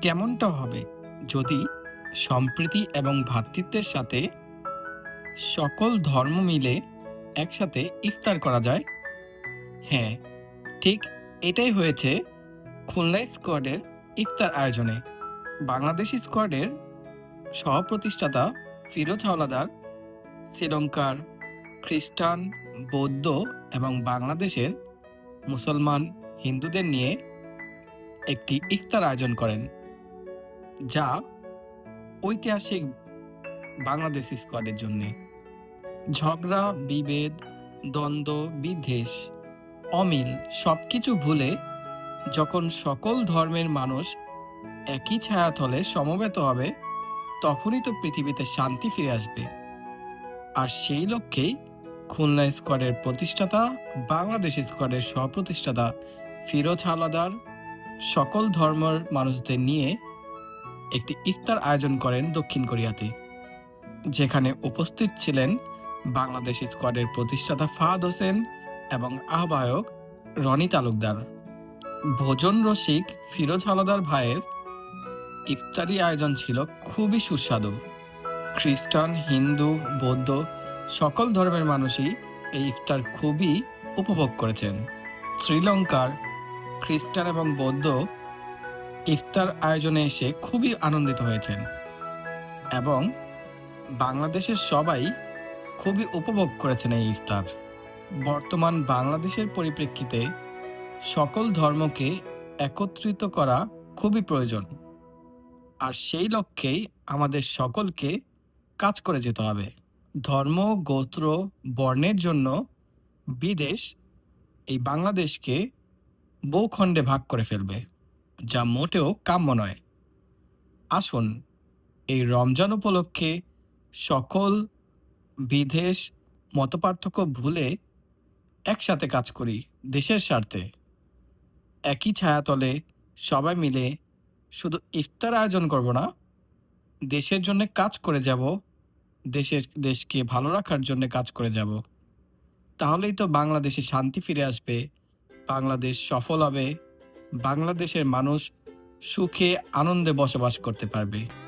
কেমনটা হবে? যদি সম্প্রীতি এবং ভ্রাতৃত্বের সাথে সকল ধর্ম মিলে একসাথে ইফতার করা যায়? হ্যাঁ ঠিক এটাই হয়েছে খুলনা স্কোয়াডের ইফতার আয়োজনে। বাংলাদেশি স্কোয়াডের সহপ্রতিষ্ঠাতা ফিরোজ হাওলাদার, শ্রীলঙ্কার খ্রিস্টান, বৌদ্ধ এবং বাংলাদেশের মুসলমান হিন্দুদের নিয়ে একটি ইফতার আয়োজন করেন। যা ঐতিহাসিক বাংলাদেশ স্কোয়াডের জন্য। ঝগড়া, বিভেদ, দ্বন্দ্ব, বিদ্বেষ, অমিল সবকিছু ভুলে যখন সকল ধর্মের মানুষ একই ছায়াতলে সমবেত হবে, তখনই তো পৃথিবীতে শান্তি ফিরে আসবে। আর সেই লক্ষ্যেই খুলনা স্কোয়াডের প্রতিষ্ঠাতা, বাংলাদেশ স্কোয়াডের সহপ্রতিষ্ঠাতা ফিরোজ হাওলাদার সকল ধর্মের মানুষদের নিয়ে একটি ইফতার আয়োজন করেন দক্ষিণ কোরিয়াতে, যেখানে উপস্থিত ছিলেন বাংলাদেশ স্কোয়াডের প্রতিষ্ঠাতা ফাহাদ হোসেন এবং আহ্বায়ক রনি তালুকদার। ভোজন রসিক ফিরোজ হাওলাদার ভাইয়ের ইফতারি আয়োজন ছিল খুবই সুস্বাদু। খ্রিস্টান, হিন্দু, বৌদ্ধ সকল ধর্মের মানুষই এই ইফতার খুবই উপভোগ করেছেন। শ্রীলঙ্কার খ্রিস্টান এবং বৌদ্ধ ইফতার আয়োজনে এসে খুবই আনন্দিত হয়েছেন এবং বাংলাদেশের সবাই খুবই উপভোগ করেছেন এই ইফতার। বর্তমান বাংলাদেশের পরিপ্রেক্ষিতে সকল ধর্মকে একত্রিত করা খুবই প্রয়োজন। আর সেই লক্ষ্যেই আমাদের সকলকে কাজ করে যেতে হবে। ধর্ম, গোত্র, বর্ণের জন্য বিদেশ এই বাংলাদেশকে বহুখণ্ডে ভাগ করে ফেলবে। যা মোটেও কাম্য নয়। আসুন, এই রমজান উপলক্ষে সকল বিদেশ মতপার্থক্য ভুলে একসাথে কাজ করি দেশের স্বার্থে। একই ছায়াতলে সবাই মিলে শুধু ইফতার আয়োজন করব না, দেশের জন্য কাজ করে যাব, দেশের দেশকে ভালো রাখার জন্য কাজ করে যাব। তাহলেই তো বাংলাদেশে শান্তি ফিরে আসবে, বাংলাদেশ সফল হবে। বাংলাদেশের মানুষ সুখে আনন্দে বসবাস করতে পারবে।